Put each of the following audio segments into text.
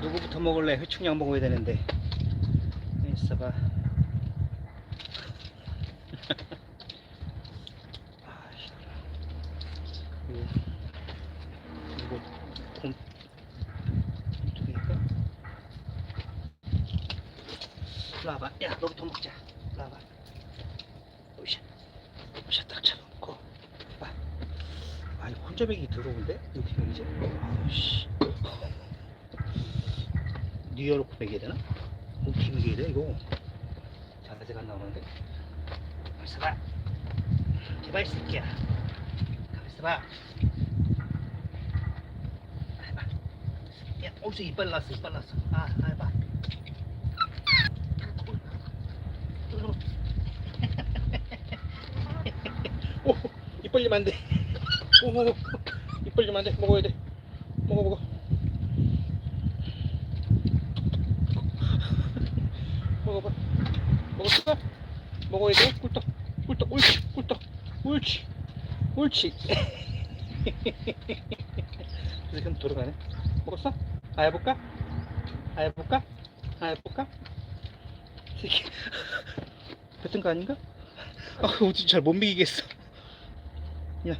누구부터 먹을래? 회충량 먹어야 되는데. 있어봐. 아, 씨. 이거, 이거, 곰, 곰통일까? 일로 와봐. 야, 너부터 먹자. 일로 와봐. 오샤. 오샤 딱 잡아놓고. 봐. 아, 이거 혼자 먹이 들어오는데? 어떻게 먹이지? 아우씨. 뉴여르크 먹여야 되나? 어떻게 먹여야 돼, 이거? 자세가 안 나오는데? 가만있어 봐. 제발, 이 새끼야. 가만있어 봐. 해봐. 야, 어디서 이빨 났어, 이빨 났어. 아, 아, 해봐. 오, 입 벌리면 안 돼. 오, 오, 오. 입 벌리면 안 돼. 먹어야 돼. 먹어, 먹어. 먹어봐. 먹었어? 먹어야 돼. 꿀떡, 꿀떡, 옳지, 꿀떡, 옳지, 옳지. 지금 돌아가네. 먹었어? 아 해볼까? 아 해볼까? 아 해볼까? 새끼. 뱉은 거 아닌가? 아, 어디 잘못 먹이겠어. 야,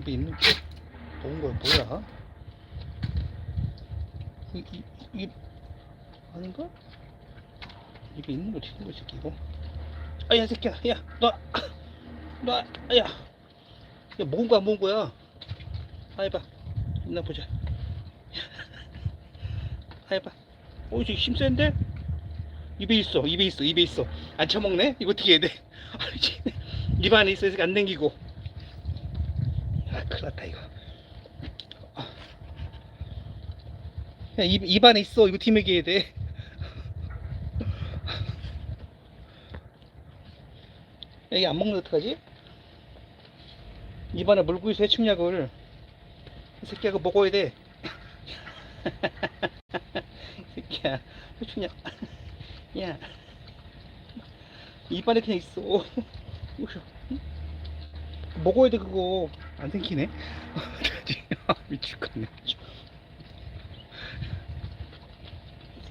입에 있는 게 먹은 거야 뭐야? 이, 이, 이 아닌가? 입에 있는 거 튀는 거 새끼 이거. 아 야 새끼야, 야, 너, 너, 야, 야 먹은 거야? 아 해봐, 있나 보자. 아 해봐. 어, 지금 힘센데? 입에 있어, 입에 있어, 입에 있어. 안 처먹네? 이거 어떻게 해야 돼? 입 안에 있어, 안 당기고. 아, 큰일 났다, 이거. 아. 야, 입, 입 안에 있어. 이거 어떻게 먹여야 돼? 야, 이게 안 먹는 어떡하지? 입 안에 물고 있어, 해충약을. 이 새끼야, 그거 먹어야 돼. 이 새끼야, 해충약. 야. 입 안에 그냥 있어. 먹어야 돼, 그거. 안 생기네. 미치겠네. 이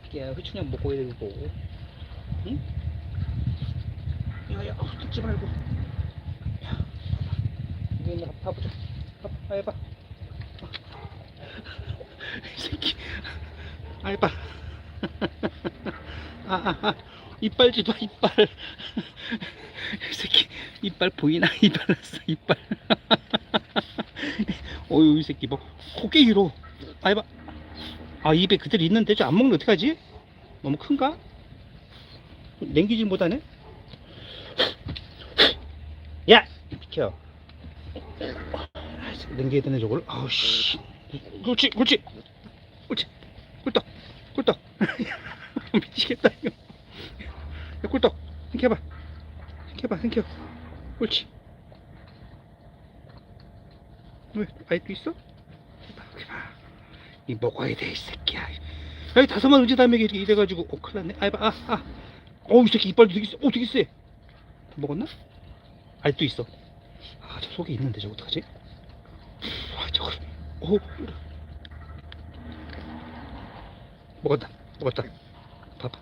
새끼야, 회충약 먹어야 돼, 그거. 응? 야, 야, 어, 듣지 말고. 있나 봐보자. 봐봐, 아, 해봐. 어. 이 새끼. 아, 해봐. 아, 아, 아. 이빨 좀 봐, 이빨. 이 새끼, 이빨 보이나? 이빨 났어, 이빨. 어유, 이 새끼, 뭐, 코게 길어. 아, 해봐. 아, 입에 그대로 있는데, 저 안 먹는 거 어떡하지? 너무 큰가? 냉기질 못하네? 야! 비켜. 아, 냉겨야 되네, 저걸. 아우, 씨. 그렇지, 그렇지. 그렇지. 꿀떡, 꿀떡. 미치겠다, 이거. 야, 꿀떡. 생겨봐. 생겨봐, 생겨. 옳지. 왜? 아직도 있어? 해봐. 이 먹어야 돼, 이 새끼야. 여기 다섯 만 의지 다음에 이렇게 이래가지고, 오, 큰일 났네. 아, 해봐, 아, 아. 어우, 이 새끼 이빨 되게 세. 어, 되게 세. 다 먹었나? 아직도 있어. 아, 저 속에 있는데, 저거 어떡하지? 아, 저걸. 오, 먹었다. 먹었다. 봐봐.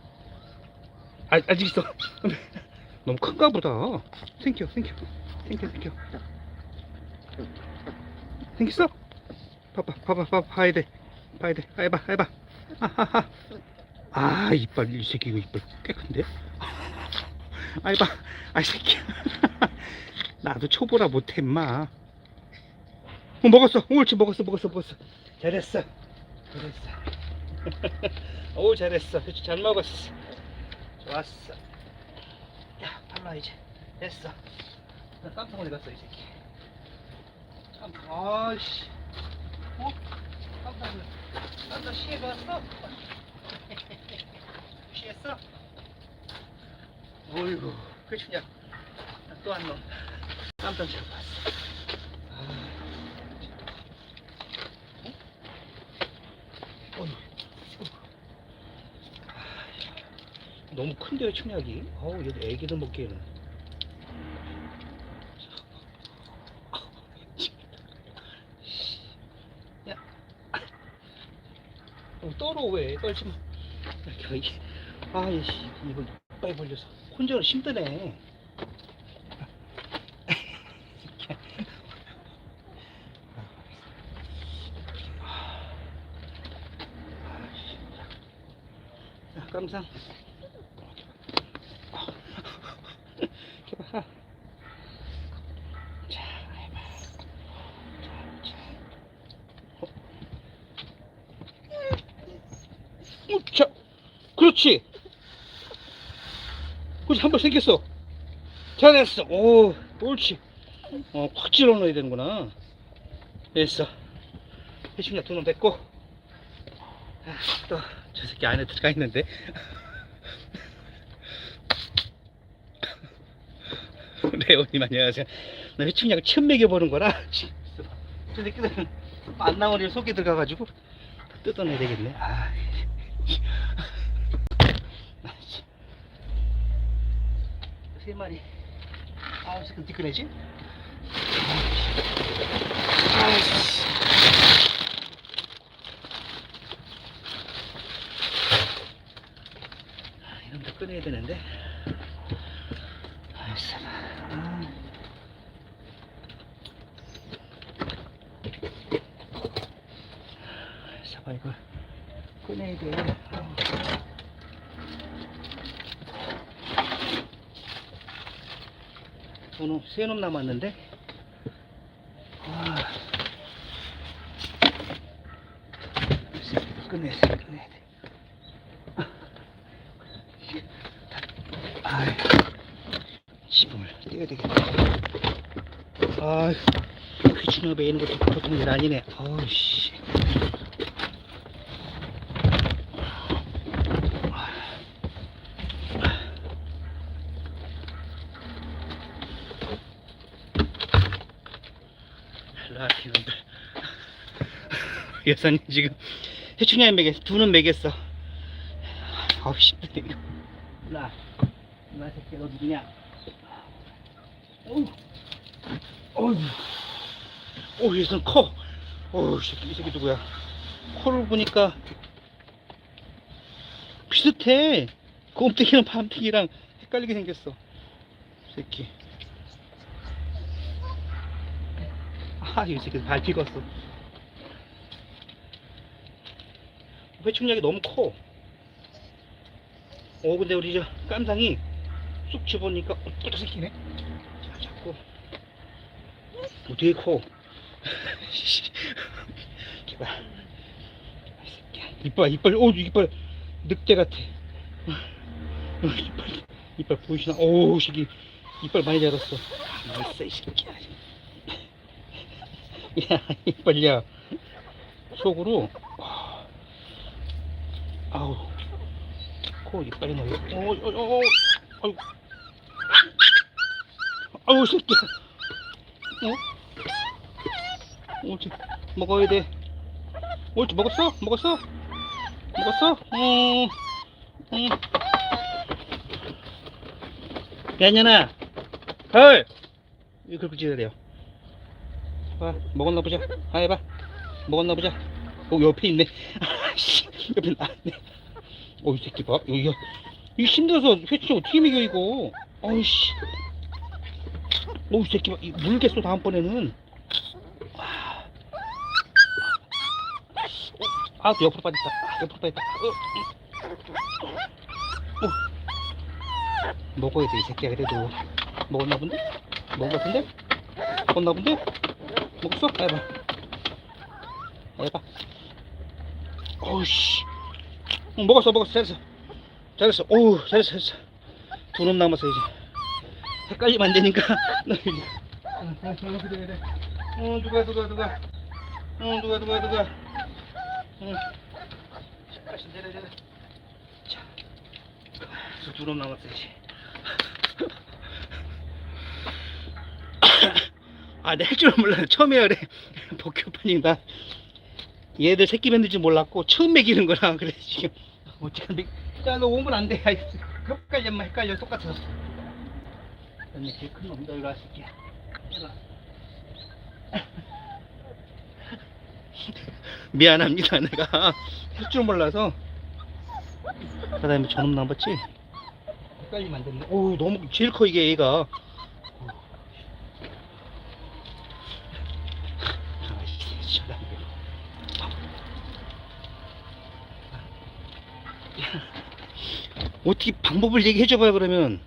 아, 아직 있어. 너무 큰가 보다. 생겨, 생겨. 생겨, 생겨. 생겼어? 봐봐, 봐봐, 봐봐, 봐야 돼. 봐야 돼. 아, 해봐, 해봐. 아하하. 아, 이빨, 이 새끼, 이거 이빨 꽤 큰데? 아, 해봐. 아, 이 새끼야. 나도 초보라 못해, 임마. 어, 먹었어. 옳지, 먹었어, 먹었어, 먹었어. 잘했어. 잘했어. 오, 잘했어. 그치, 잘 먹었어. 좋았어. 야, 발라 이제. 됐어. 나 깜짝 갔어, 이 새끼. 깜짝, 아이씨. 어? 깜짝 놀랐어. 깜짝 시해봤어? 시했어? 어이구, 그치냐. 또한 놈. 깜짝 잡았어. 아, 어? 너무 큰데요, 청약이? 어우, 얘도 애기들 먹기에는. 야. 어, 떨어 왜 떨지 마 여기 아이씨 이거 이빨 벌려서 혼자는 힘드네 깜상 자, 해봐 자, 자. 어, 자, 그렇지. 그렇지, 한 번 생겼어. 잘했어. 오, 옳지. 어, 콱 찔러 넣어야 되는구나. 됐어. 해충약 두놈 됐고. 아, 또, 저 새끼 안에 들어가 있는데. 레오님 안녕하세요. 나 해충약을 처음 먹여보는 거라. 저 새끼들은 안 나오니 속에 들어가가지고 뜯어내야 되겠네. 아, 세 마리. 아우, 지금 뒤끄내지? 아이씨. 아, 이놈도 꺼내야 되는데. 아이씨. 아. 사봐 이걸 꺼내야 돼. 아우. 두 놈, 세놈 남았는데. 아. 글쎄, 꺼내야 돼, 꺼내야 돼. 아이, 지붕을 떼야 되겠다. 아이, 휘충을 매는 것도 보통 일 아니네. 어우씨. 라티놈들. 여사님 지금 해충이 매겠어 두는 매겠어. 아우 힘드네 이거. 나 누나 새끼 너 누구냐? 어우 어우 어우 얘선 커 어우 이 새끼 이 새끼 누구야 코를 보니까 비슷해 곰탱이랑 밤탱이랑 헷갈리게 생겼어 새끼 아, 이 새끼 발 픽었어. 회충력이 너무 커. 어, 근데 우리 저 깜상이 쑥 집어니까 어떻게 새끼네. 자, 잡고. 어, 되게 커. 이봐. 이 새끼야. 이빨, 이빨, 오, 이빨, 늑대 같아. 어, 이빨, 이빨 보이시나? 오, 이 새끼. 이빨 많이 자랐어. 나이스, 이 새끼야. 야, 이빨이야. 속으로. 아우. 코 이빨이 나요. 어, 어, 어, 어. 아유. 아우, 새끼야. 어? 옳지. 먹어야 돼. 옳지, 먹었어? 먹었어? 먹었어? 응. 응. 야, 년아. 헐! 이거 그렇게 찍어야 돼요. 봐, 먹었나 보자. 아, 해봐. 먹었나 보자. 어, 옆에 있네. 아씨, 옆에 나왔네. 어, 이 새끼 봐. 이거, 이 힘들어서 회치 어떻게 먹여, 이거. 어이씨. 어, 이 새끼 봐. 이 물겠어, 다음번에는. 아, 어, 아, 또 옆으로 빠졌다. 아, 옆으로 빠졌다. 어. 어. 먹어야 돼, 이 새끼야, 그래도. 먹었나 본데? 먹은 것 같은데? 먹었나 본데? 먹었어? 해봐. 해봐. 어우씨. 응, 먹었어, 먹었어. 잘했어. 잘했어. 오우, 잘했어, 잘했어. 두놈 남았어, 이제. 헷갈리면 안 되니까. 응, 누가, 누가, 누가. 응, 누가, 누가, 누가. 응. 다시 내려. 자. 두놈 남았어, 이제. 아, 내 할 줄은 몰라. 처음에 그래. 나 얘들 새끼 줄 몰랐고 처음 먹이는 거라 그래 지금 어찌간데 야너 오면 안 돼. 아이, 헷갈려, 마 헷갈려 똑같아. 너네 제일 큰 놈이다 이리 와 새끼야. 이리 와. 미안합니다. 내가 할 줄 몰라서. 그 다음에 저놈 남았지? 헷갈리면 안 됐네. 오, 너무 제일 커, 이게 얘가. 아이씨, 시원하게. 어떻게 방법을 얘기해줘봐요, 그러면.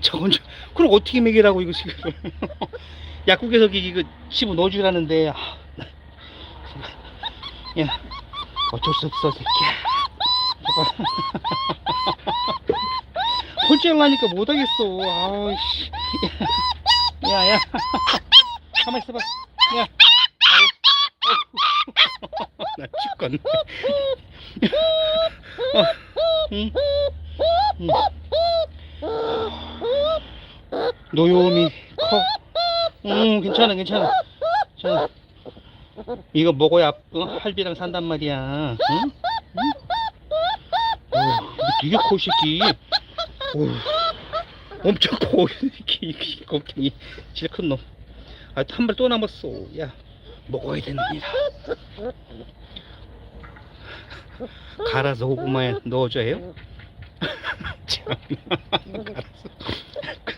저건 저, 그럼 어떻게 먹이라고, 이거 지금. 약국에서 이거 집어 넣어주라는데, 아, 나- 야, 어쩔 수 없어, 새끼야. 홀째하니까 못하겠어. 아이씨. 야, 야. 가만 있어봐. 야. 나 죽겠네. 어, 응? 응. 노요미 커. 응, 괜찮아, 괜찮아. 괜찮아. 이거 먹어야 어, 할비랑 산단 말이야. 응? 응? 어, 되게 커, 이 새끼. 오, 엄청 커, 이 새끼. 이 곰탱이. 제일 큰 놈. 아, 한 발 또 남았어. 야, 먹어야 됩니다. 갈아서 고구마에 넣어줘요? 참, 갈아서.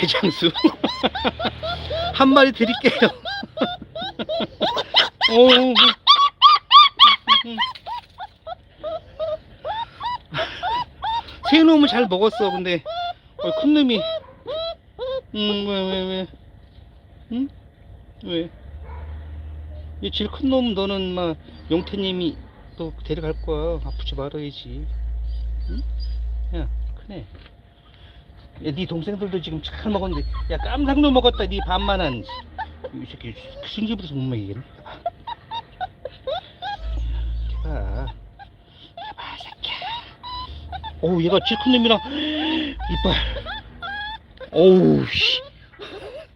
게- 게장수. 한 마리 드릴게요. 오. 새 놈은 잘 먹었어. 근데 어, 큰 놈이 음, 왜, 왜, 왜? 응? 왜? 이 제일 큰 놈 너는 막 용태님이 또 데려갈 거야. 아프지 말아야지. 응? 야, 크네. 야, 네 동생들도 지금 잘 먹었는데, 야 깜상도 먹었다. 네 반만한. 이 새끼 신기부터 못 먹이겠네. 봐. 봐, 봐, 새끼야. 오, 얘가 제일 큰 놈이랑 이빨. 오우, 씨.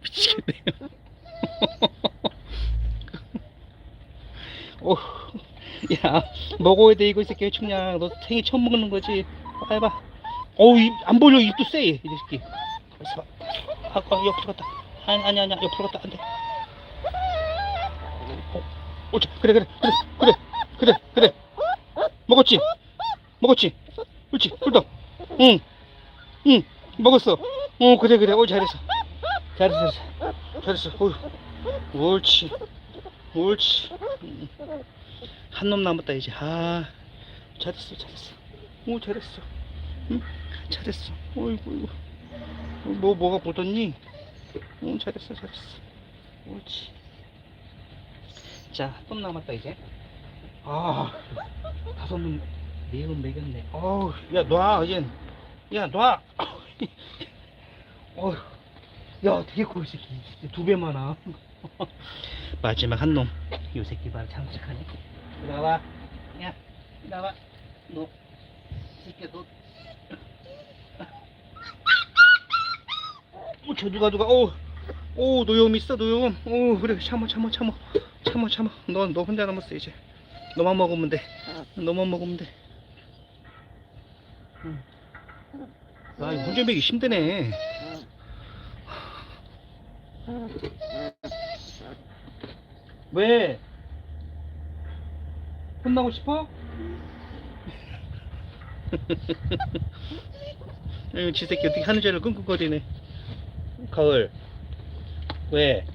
미치겠네요. 오, 야, 먹어야 돼, 이거, 이 새끼. 청량. 너 생일 처음 먹는 거지. 해봐. 어우, 입, 안 벌려. 입도 세, 이 새끼. 가만있어 봐. 아, 아, 옆으로 갔다. 아니, 아니, 아니야. 옆으로 갔다. 안 돼. 어, 옳지. 그래, 그래, 그래, 그래, 그래, 그래. 먹었지? 먹었지? 그렇지, 꿀떡. 응, 응, 먹었어. 어, 그래, 그래. 오, 잘했어. 잘했어, 잘했어. 잘했어. 어휴. 옳지. 옳지. 한놈 남았다, 이제. 아, 잘했어, 잘했어. 오, 잘했어. 응, 잘했어. 어이구, 어이구. 뭐, 뭐가 묻었니? 응, 잘했어, 잘했어. 옳지. 자, 좀 남았다, 이제. 아, 다섯 놈, 네놈 먹였네. 어우, 야, 놔, 얘. 야, 놔. 어휴. 야, 되게 커, 이 새끼. 두 배 많아. 마지막 한 놈. 요 새끼 봐라, 장착하네. 나와. 야, 나와. 너. 이 새끼야, 너. 어, 저 누가 누가, 오, 오, 노염 있어, 노염. 오, 그래, 참어, 참어, 참어. 참어, 참어. 너, 너 혼자 남았어, 이제. 너만 먹으면 돼. 너만 먹으면 돼. 응. 아, 혼자 먹기 힘드네. 왜? 혼나고 싶어? 지 새끼 어떻게 하는 줄 알고 끙끙거리네. 가을. 왜?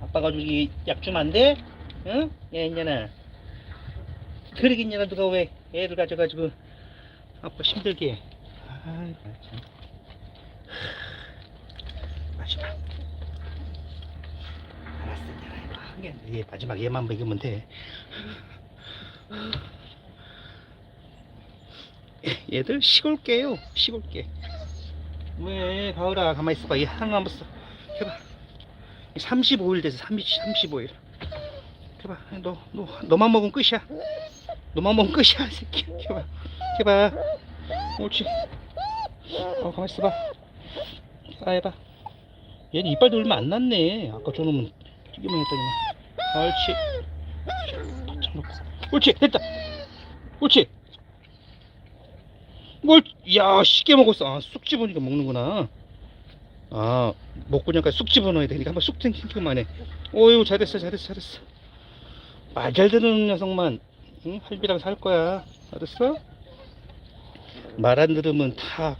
아빠가 저기 약 주면 안 돼? 응? 야, 이년아. 그러겠냐나 누가 왜 애를 가져가지고 아빠 힘들게 해. 아이, 참. 마지막. 알았어, 이거 한개 얘 마지막 얘만 먹이면 돼. 얘- 얘들 시골 개. 왜 가을아 가만히 있어봐. 얘 하나 남았어. 해봐. 35일 돼서 30, 35일. 해봐. 너, 너, 너만 먹으면 끝이야. 너만 먹으면 끝이야, 이 새끼. 해봐. 해봐. 옳지. 어, 가만히 있어봐. 아, 해봐. 얘는 이빨도 얼마 안 났네. 아까 저놈은 튀기만 했더니. 옳지. 옳지, 됐다. 옳지. 뭘, 야, 쉽게 먹었어. 아, 쑥 집으니까 먹는구나. 아 목구녕까지 쑥 집어넣어야 되니까 한번 쑥 튕기기만 해. 오유 잘했어 잘했어 잘했어. 말 잘 듣는 녀석만 응? 할비랑 살 거야. 알았어? 말 안 들으면 다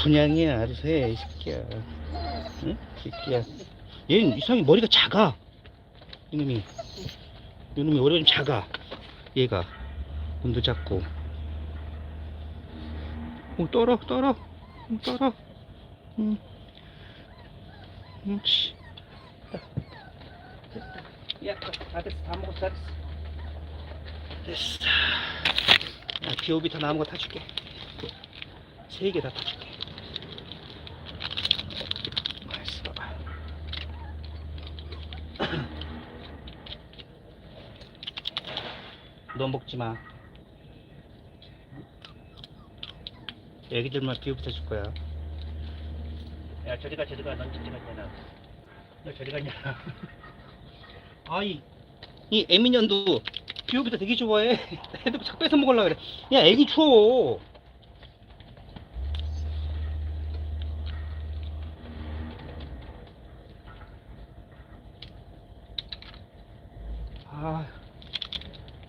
분양이야. 알아서 해이 새끼야. 응? 새끼야. 얘는 이상하게 머리가 작아. 이놈이. 이놈이 머리가 좀 작아. 얘가. 눈도 작고 오 떨어 떨어 응, 떨어 응. 응, 씨. 야, 다 됐어. 다 먹었어. 다 됐어. 됐어. 야, 비오비타 남은 거 타줄게. 세 개 다 타줄게. 맛있어. 너 먹지 마. 애기들만 비오비타 줄 거야. 야, 저리 가, 저리 가. 넌 저리 갔냐, 너 저리 갔냐. 아이, 이 애미년도 비오비타 되게 좋아해. 애들 자꾸 뺏어 먹으려고 그래. 야, 애기 줘. 아,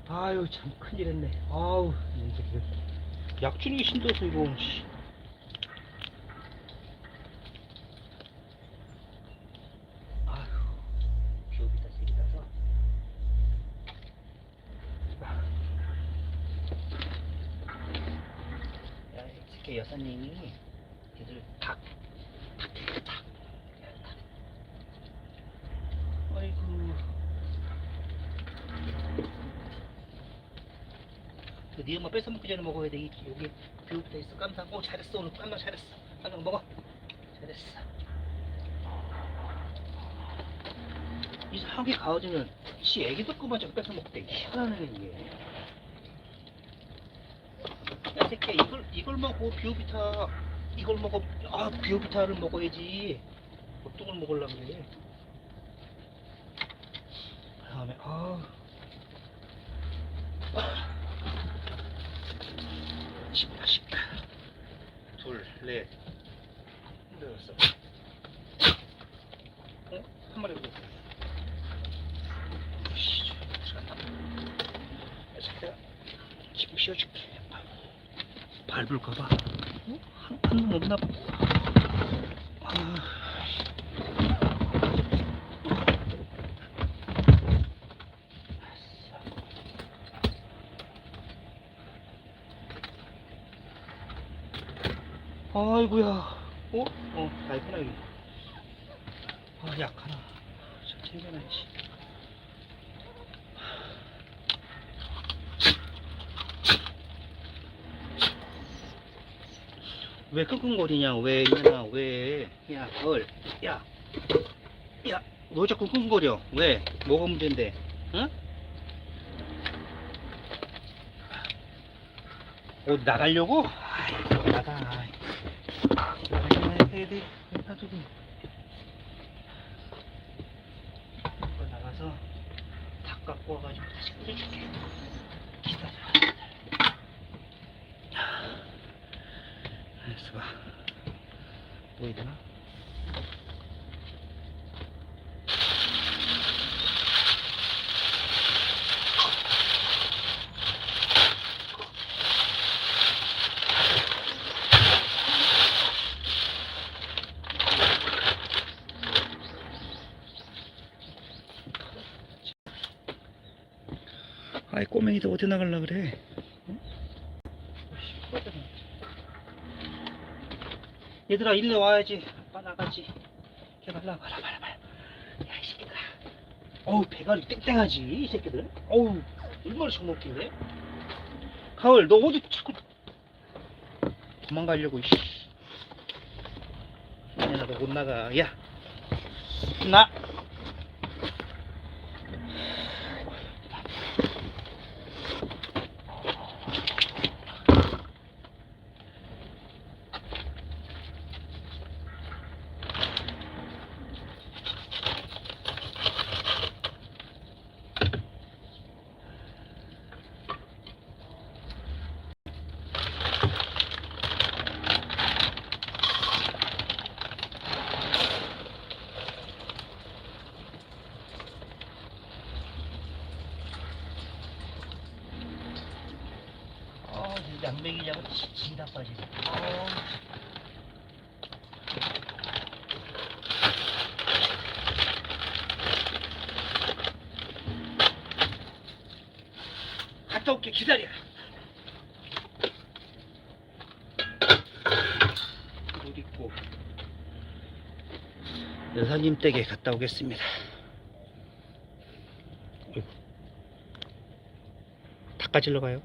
아유, 참 큰일 했네. 아우, 이제 그, 약 주는 게 힘들어서 이거, 씨. 아휴, 비오비타 세개 따서. 야, 이렇게 여사님이 얘들 닭, 닭, 닭, 닭. 아이고. 그네 엄마 뺏어 먹기 전에 먹어야 돼. 이- 여기 비오비타 있어. 깜짝. 오 잘했어 오늘 깜짝 잘했어. 깜짝 먹어. 잘했어. 이상하게 강아지는 지 애기도 꼬마저 뺏어 먹대. 희한하네 이게. 야 새끼야 이걸 이걸 먹고 비오비타 이걸 먹어 아 비오비타를 먹어야지 어떤 걸 먹으려고 그래. 다음에 아. 쉽다 쉽다. 둘, 넷, 여섯. 어? 한 마리 새끼야, 지금 씌워줄게. 밟을까봐. 어? 한, 한놈 없나 봐. 아, 아이고야. 어? 어, 알구나, 여기. 아, 약 하나. 저 챙겨놔야지. 왜 끙끙거리냐, 왜, 이년아, 왜. 야, 걸. 야. 야, 너 자꾸 끙끙거려. 왜? 뭐가 문제인데? 응? 어디 나가려고? 아이, 나가. 나가야 애들이 나두고. 이거 나가서 닭 갖고 와가지고 다시 끓여줄게. 기다려. 알았어 봐. 보이되나? 꼬맹이도 어디 나갈라 그래? 응? 얘들아 일로 와야지. 아빠 나가지. 개발라 봐라 봐라 봐라. 야이 새끼들아. 어우 배가리 땡땡하지 이 새끼들. 어우 얼마나 처먹길래 가을 너 어디 자꾸 도망가려고 이씨. 얘나 너못 나가. 야 나. 양맥이냐고 진다 빠지네. 갔다 올게 기다려. 옷 입고 여사님 댁에 갔다 오겠습니다. 닭가질러 가요?